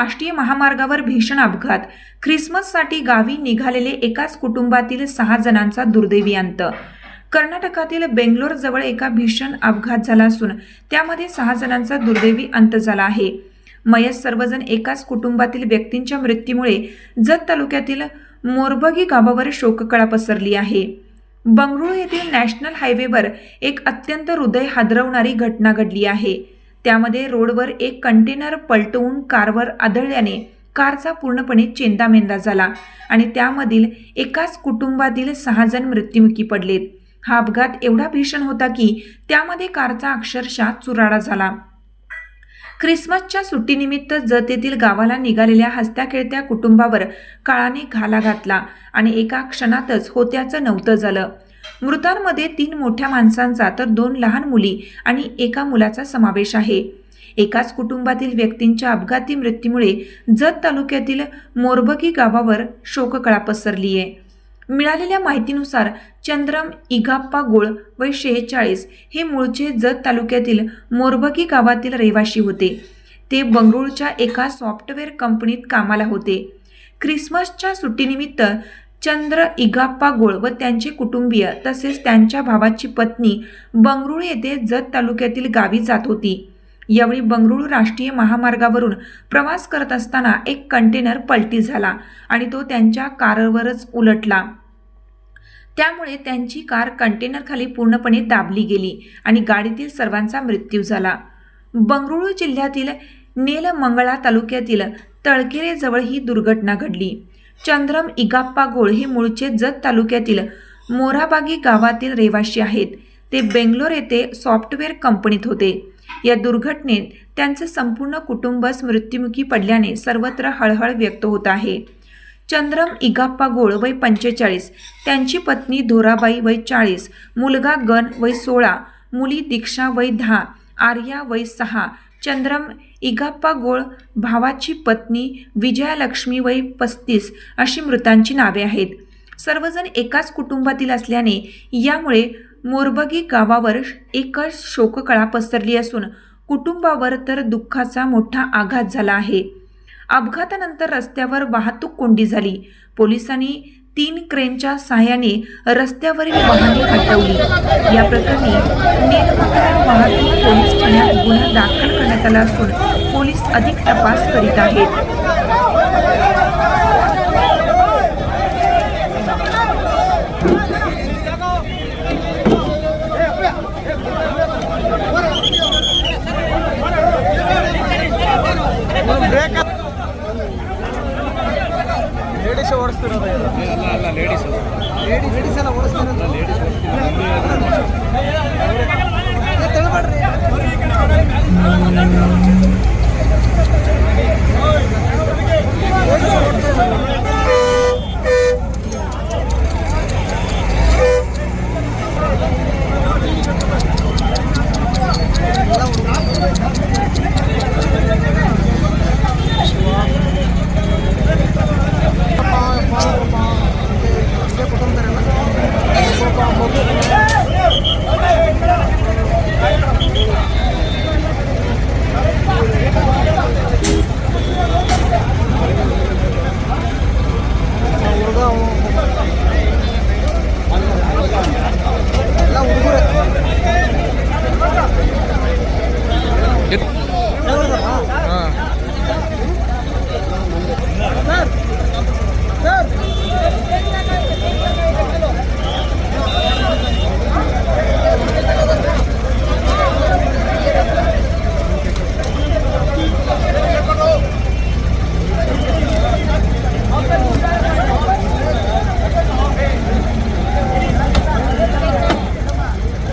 राष्ट्रीय महामार्गावर भीषण अपघात. ख्रिसमससाठी गावी निघालेले एकाच कुटुंबातील सहा जणांचा दुर्दैवी अंत. कर्नाटकातील बेंगलोर जवळ एका भीषण अपघात झाला असून त्यामध्ये सहा जणांचा दुर्दैवी अंत झाला आहे. मयत सर्वजण एकाच कुटुंबातील व्यक्तींच्या मृत्यूमुळे जत तालुक्यातील मोरबगी गावावर शोककळा पसरली आहे. बंगळुरू येथील नॅशनल हायवेवर एक अत्यंत हृदय हादरवणारी घटना घडली आहे. त्यामध्ये रोडवर एक कंटेनर पलटवून कारवर आदळल्याने कारचा पूर्णपणे चेंदामेंदा झाला आणि त्यामधील एकाच कुटुंबातील सहा जण मृत्युमुखी पडलेत. हा अपघात एवढा भीषण होता की त्यामध्ये कारचा अक्षरशः चुराडा झाला. ख्रिसमसच्या सुट्टीनिमित्त जत येथील गावाला निघालेल्या हसत्या खेळत्या कुटुंबावर काळाने घाला घातला आणि एका क्षणातच होत्याचं नव्हतं झालं. मृतांमध्ये तीन मोठ्या माणसांचा तर दोन लहान मुली आणि एका मुलाचा समावेश आहे. एकाच कुटुंबातील व्यक्तींच्या अपघाती मृत्यूमुळे जत तालुक्यातील मोरबगी गावावर शोककळा पसरली आहे मिळालेल्या माहितीनुसार चंद्रम इगाप्पा गोळ वय शेहेचाळीस हे मूळचे जत तालुक्यातील मोरबगी गावातील रहिवाशी होते. ते बंगळुरूच्या एका सॉफ्टवेअर कंपनीत कामाला होते. ख्रिसमसच्या सुट्टीनिमित्त चंद्र इगाप्पा गोळ व त्यांचे कुटुंबीय तसेच त्यांच्या भावाची पत्नी बंगळुरू येथे जत तालुक्यातील गावी जात होती. यावेळी बंगळुरू राष्ट्रीय महामार्गावरून प्रवास करत असताना एक कंटेनर पलटी झाला आणि तो त्यांच्या कारवरच उलटला. त्यामुळे त्यांची कार कंटेनरखाली पूर्णपणे दाबली गेली आणि गाडीतील सर्वांचा मृत्यू झाला. बंगळुरू जिल्ह्यातील नेलमंगळा तालुक्यातील तळकेरेजवळ ही दुर्घटना घडली. चंद्रम इगाप्पा गोळ हे मूळचे जत तालुक्यातील मोराबागी गावातील रहिवासी आहेत. ते बेंगलोर येथे सॉफ्टवेअर कंपनीत होते. या दुर्घटनेत त्यांचे संपूर्ण कुटुंबच मृत्युमुखी पडल्याने सर्वत्र हळहळ व्यक्त होत आहे. चंद्रम इगाप्पा गोळ वय पंचेचाळीस त्यांची पत्नी धोराबाई वय चाळीस मुलगा गण वय सोळा मुली दीक्षा वय दहा आर्या वय सहा चंद्रम इगाप्पा गोळ भावाची पत्नी विजयालक्ष्मी वय पस्तीस अशी मृतांची नावे आहेत. सर्वजण एकाच कुटुंबातील असल्याने यामुळे मोरबगी गावावर एकच शोककळा पसरली असून कुटुंबावर तर दुःखाचा मोठा आघात झाला आहे. अपघातानंतर रस्त्यावर वाहतूक कोंडी झाली. पोलिसांनी तीन क्रेनच्या सहाय्याने रस्त्यावरील वाहने हटवली. या प्रकरणी निलमंत्रण वाहतूक पोलीस ठाण्यात गुन्हा दाखल करण्यात आला असून पोलीस अधिक तपास करीत आहेत. ಓಡಿಸ್ತಿರೋದು